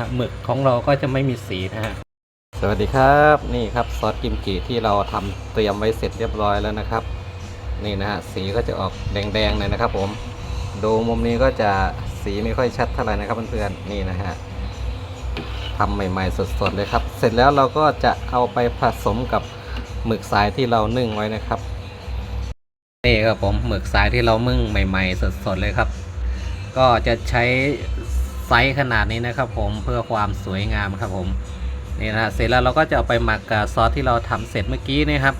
ฮะหมึกของเราก็จะไม่มีสีนะฮะสวัสดีครับนี่ครับซอสกิมจิที่เราทำเตรียมไว้เสร็จเรียบร้อยแล้วนะครับ นี่นะฮะสีก็จะออกแดงๆเลยนะครับผมดูมุมนี้ก็จะสีไม่ค่อยชัดเท่าไหร่นะครับเพื่อนๆนี่นะฮะทำใหม่ๆสดๆเลยครับ เสร็จแล้วเราก็จะเอาไปผสมกับหมึกสายที่เรานึ่งไว้นะครับนี่ครับผมหมึกสายที่เรานึ่งใหม่ ๆ สดๆเลยครับ ก็จะใช้ ไซส์ขนาดนี้นะครับผมเพื่อความสวยงามครับผมนี่นะเสร็จแล้วเราก็จะเอาไปหมักกับซอสที่เราทำเสร็จเมื่อกี้นี่ครับ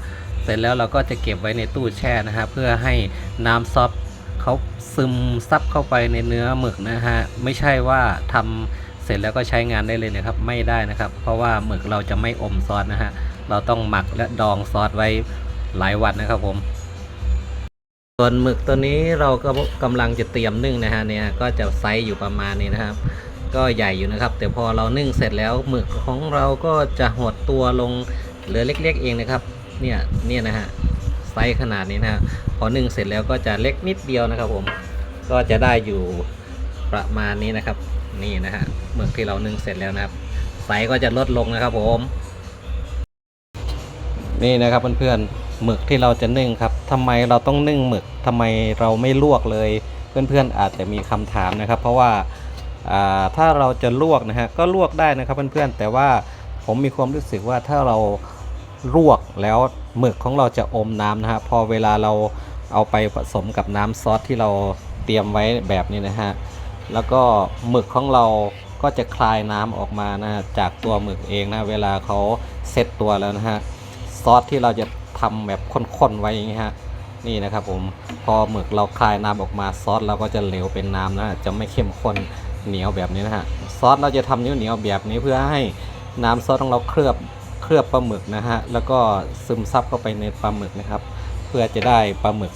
เสร็จแล้วเราก็จะเก็บไว้ในตู้แช่นะฮะเพื่อให้น้ำซอสเขาซึมซับเข้าไปในเนื้อหมึกนะฮะไม่ใช่ว่าทำเสร็จแล้วก็ใช้งานได้เลยนะครับไม่ได้นะครับ เพราะว่าหมึกเราจะไม่อมซอสนะฮะเราต้องหมักและดองซอสไว้หลายวันนะครับผม วนหมึกตัวนี้เราก็กำลังจะเตรียมนึ่งนะฮะเนี่ยก็จะไซส์อยู่ประมาณนี้นะครับ ก็ใหญ่อยู่นะครับ แต่พอเรานึ่งเสร็จแล้วหมึกของเราก็จะหดตัวลงเหลือเล็กๆเองนะครับเนี่ยเนี่ยนะฮะไซส์ขนาดนี้นะฮะพอนึ่งเสร็จแล้วก็จะเล็กนิดเดียวนะครับผมก็จะได้อยู่ประมาณนี้นะครับ นี่นะฮะหมึกที่เรานึ่งเสร็จแล้วนะครับ ไซส์ก็จะลดลงนะครับผม นี่นะครับเพื่อนๆ หมึกที่เราจะนึ่งครับทำไมเราต้องนึ่งหมึกทำไมเราไม่ลวกเลย เพื่อนๆอาจจะมีคำถามนะครับ เพราะว่าถ้าเราจะลวกนะฮะก็ลวกได้นะครับเพื่อนๆแต่ว่าผมมีความรู้สึกว่าถ้าเราลวกแล้วหมึกของเราจะอมน้ำนะฮะพอเวลาเราเอาไปผสมกับน้ำซอสที่เราเตรียมไว้แบบนี้นะฮะแล้วก็หมึกของเราก็จะคลายน้ำออกมานะฮะจากตัวหมึกเองนะเวลาเขาเซตตัวแล้วนะฮะซอสที่เราจะ ทำแบบข้นๆไว้อย่างนี้ฮะนี่นะครับผมพอหมึกเราคลายน้ำออกมาซอสเราก็จะเหลวเป็นน้ำนะจะไม่เข้มข้นเหนียวแบบนี้นะฮะซอสเราจะทำเหนียวเหนียวๆแบบนี้เพื่อให้น้ำซอสของเราเคลือบเคลือบปลาหมึกนะฮะแล้วก็ซึมซับเข้าไปในปลาหมึกนะครับเพื่อจะได้ปลาหมึก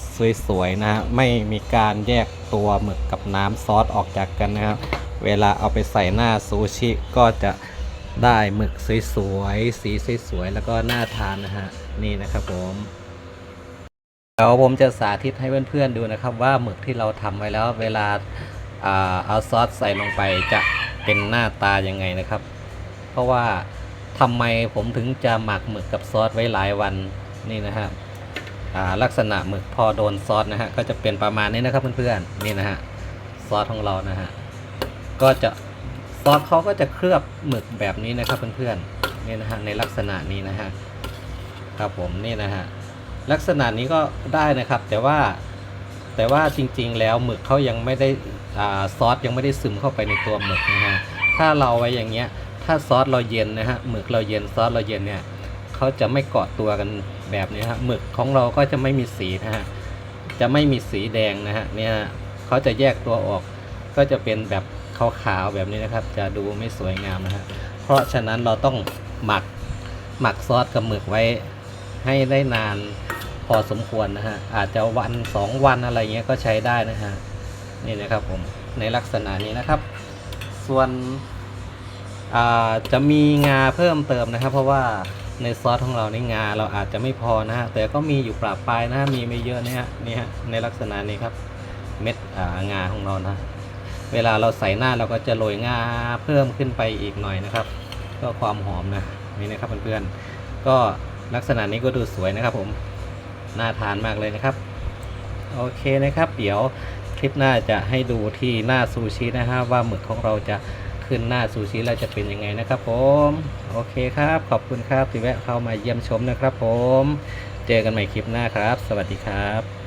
สวยๆนะฮะไม่มีการแยกตัวหมึกกับน้ำซอสออกจากกันนะครับเวลาเอาไปใส่หน้าซูชิก็จะ ได้หมึกสวยๆ สีสวยๆ แล้วก็น่าทานนะฮะ นี่นะครับผมเดี๋ยวผมจะสาธิตให้เพื่อนๆดูนะครับ ว่าหมึกที่เราทำไว้แล้วเวลาอ่าเอาซอสใส่ลงไปจะเป็นหน้าตายังไงนะครับ เพราะว่าทำไมผมถึงจะหมักหมึกกับซอสไว้หลายวันนี่นะฮะอ่าลักษณะหมึกพอโดนซอสนะฮะก็จะเป็นประมาณนี้นะครับเพื่อนๆนี่นะฮะซอสของเรานะฮะก็จะ ซอสเขาก็จะเคลือบหมึกแบบนี้นะครับเพื่อนๆนี่นะฮะในลักษณะนี้นะฮะครับผมนี่นะฮะลักษณะนี้ก็ได้นะครับ แต่ว่าแต่ว่าจริงๆแล้วหมึกเขายังไม่ได้อ่าซอสยังไม่ได้ซึมเข้าไปในตัวหมึกนะฮะถ้าเราไว้อย่างเงี้ย ถ้าซอสเราเย็นนะฮะหมึกเราเย็นซอสเราเย็นเนี่ยเขาจะไม่เกาะตัวกันแบบนี้ฮะหมึกของเราก็จะไม่มีสีนะฮะจะไม่มีสีแดงนะฮะเนี่ยเขาจะแยกตัวออกก็จะเป็นแบบ ขาวๆแบบนี้นะครับ จะดูไม่สวยงามนะฮะเพราะฉะนั้นเราต้องหมักหมักซอสกับหมึกไว้ให้ได้นานพอสมควรนะฮะอาจจะวันสองวันอะไรเงี้ยก็ใช้ได้นะฮะนี่นะครับผมในลักษณะนี้นะครับ ส่วนจะมีงาเพิ่มเติมนะครับ เพราะว่าในซอสของเราในงาเราอาจจะไม่พอนะฮะแต่ก็มีอยู่ปราบปลายนะฮะมีไม่เยอะนะฮะนี่ฮะในลักษณะนี้ครับ เม็ดงาของเรานะ เวลาเราใส่หน้าเราก็จะโรยงาเพิ่มขึ้นไปอีกหน่อยนะครับ ก็ความหอมนะนี่นะครับเพื่อนๆก็ลักษณะนี้ก็ดูสวยนะครับ ผมน่าทานมากเลยนะครับโอเคนะครับ เดี๋ยวคลิปหน้าจะให้ดูที่หน้าซูชินะฮะว่าหมึกของเราจะขึ้นหน้าซูชิแล้วจะเป็นยังไงนะครับ ผมโอเคครับ ขอบคุณครับที่แวะเข้ามาเยี่ยมชมนะครับ ผม เจอกันใหม่คลิปหน้าครับ สวัสดีครับ